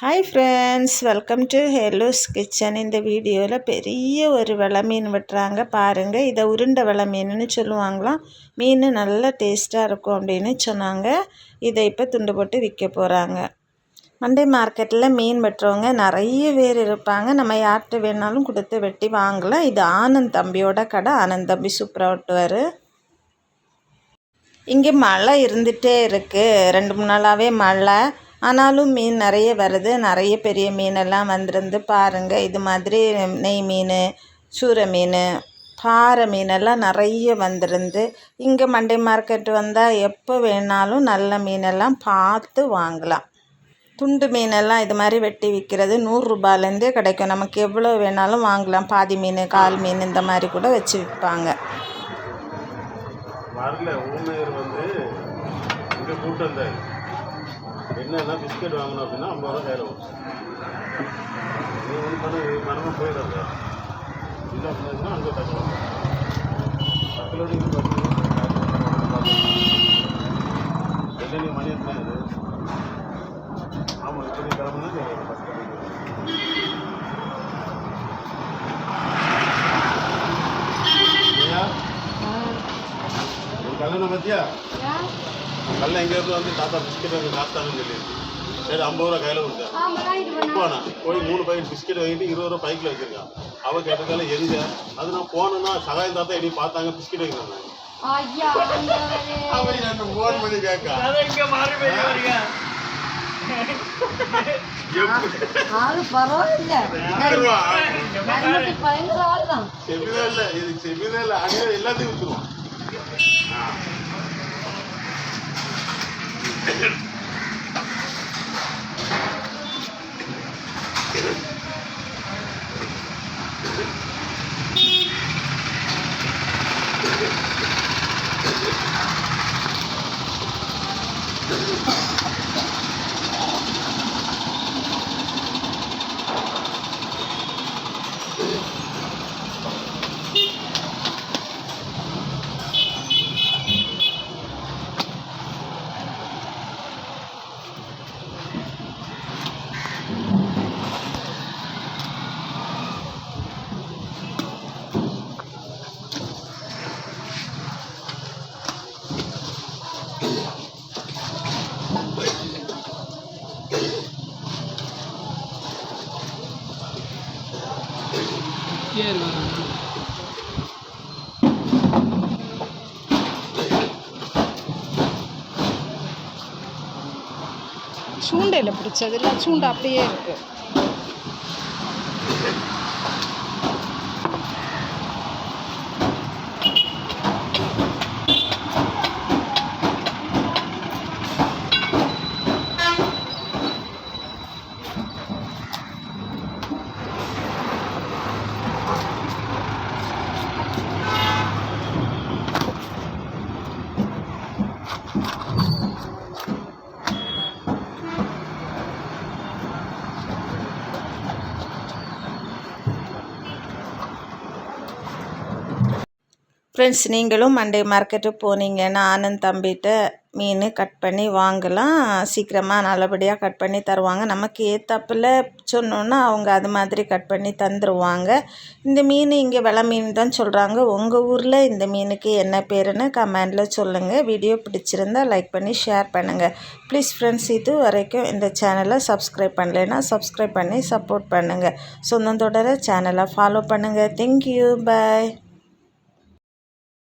Hi friends welcome to hello's kitchen இந்த வீடியோவில் பெரிய ஒரு விலை மீன் வெட்டுறாங்க. பாருங்கள் இதை உருண்டை விலை மீனுன்னு சொல்லுவாங்களாம். மீன் நல்லா டேஸ்ட்டாக இருக்கும் அப்படின்னு சொன்னாங்க. இதை இப்போ துண்டு போட்டு விற்க போகிறாங்க மண்டே மார்க்கெட்டில் மீன் வெட்டுறவங்க நிறைய பேர் இருப்பாங்க. நம்ம யார்கிட்ட வேணாலும் கொடுத்து வெட்டி வாங்கலாம். இது ஆனந்த் தம்பியோட கடை. ஆனந்த் தம்பி சூப்பராக வெட்டுவார். இங்கே மழை இருந்துகிட்டே இருக்குது ரெண்டு மூணு நாளாகவே மழை. ஆனாலும் மீன் நிறைய வருது. நிறைய பெரிய மீனெல்லாம் வந்துருந்து பாருங்கள் இது மாதிரி நெய் மீன் சூரை மீன் பாறை மீனெல்லாம் நிறைய வந்துருந்து இங்கே மண்டே மார்க்கெட் வந்தால் எப்போ வேணாலும் நல்ல மீனெல்லாம் பார்த்து வாங்கலாம். துண்டு மீனெல்லாம் இது மாதிரி வெட்டி விற்கிறது நூறுரூபாலேருந்தே கிடைக்கும். நமக்கு எவ்வளோ வேணாலும் வாங்கலாம். பாதி மீன் கால் மீன் இந்த மாதிரி கூட வச்சு விற்பாங்க. வரல ஊமையர் வந்து இங்கே கூட்டம் தான். என்னன்னா பிஸ்கெட் வாங்கணும் அப்படின்னா ஐம்பது ரூபா கையில் வரும் நீ ஒன்று பண்ண மனமாக போயிடாது. இல்லை அப்படின்னா அங்கே தக்கலாம் பக்கத்தில் நீங்கள் பார்த்தீங்கன்னா என்ன நீ மணி எத்தனை கல்யாணம் பத்தியா? கல்ல எங்க இருந்து வந்து தாத்தா பிஸ்கெட் வந்து காத்தாங்கன்னு சொல்லி சரி ஐம்பது ரூபா கையில் கொடுத்தேன். போனா? போய் மூணு பாக்கெட் பிஸ்கெட் வாங்கிட்டு இருபது ரூபா பைக்கில் வச்சிருக்கான். அவ கேட்டதால எங்க அது நான் போனேன்னா சகாயம் தாத்தா எப்படி பார்த்தாங்க பிஸ்கெட் வைக்கிறாங்க அவன் ஃபோன் பண்ணி கேட்க. ஆளு பரவாயில்ல. பயங்கர ஆள் தான் செவிதே இல்லை இது செவிதே இல்லை அடியே எல்லாத்தையும் வித்துருவான் சூண்டையில் பிடிச்சது சூண்டை அப்படியே இருக்குது ஃப்ரெண்ட்ஸ் நீங்களும் மண்டே மார்க்கெட்டுக்கு போனீங்கன்னா ஆனந்த் தம்பிகிட்ட மீன் கட் பண்ணி வாங்கலாம். சீக்கிரமாக நல்லபடியாக கட் பண்ணி தருவாங்க. நமக்கு ஏத்தாப்பில் சொன்னோன்னா அவங்க அது மாதிரி கட் பண்ணி தந்துடுவாங்க இந்த மீன் இங்கே வெலை மீன் தான் சொல்கிறாங்க உங்கள் ஊரில் இந்த மீனுக்கு என்ன பேருன்னு கமெண்டில் சொல்லுங்கள் வீடியோ பிடிச்சிருந்தா லைக் பண்ணி ஷேர் பண்ணுங்கள் ப்ளீஸ் ஃப்ரெண்ட்ஸ் இது வரைக்கும் இந்த சேனலை சப்ஸ்கிரைப் பண்ணலைன்னா சப்ஸ்கிரைப் பண்ணி சப்போர்ட் பண்ணுங்கள் சொந்தம் தொடர சேனலை ஃபாலோ பண்ணுங்கள் தேங்க்யூ பாய்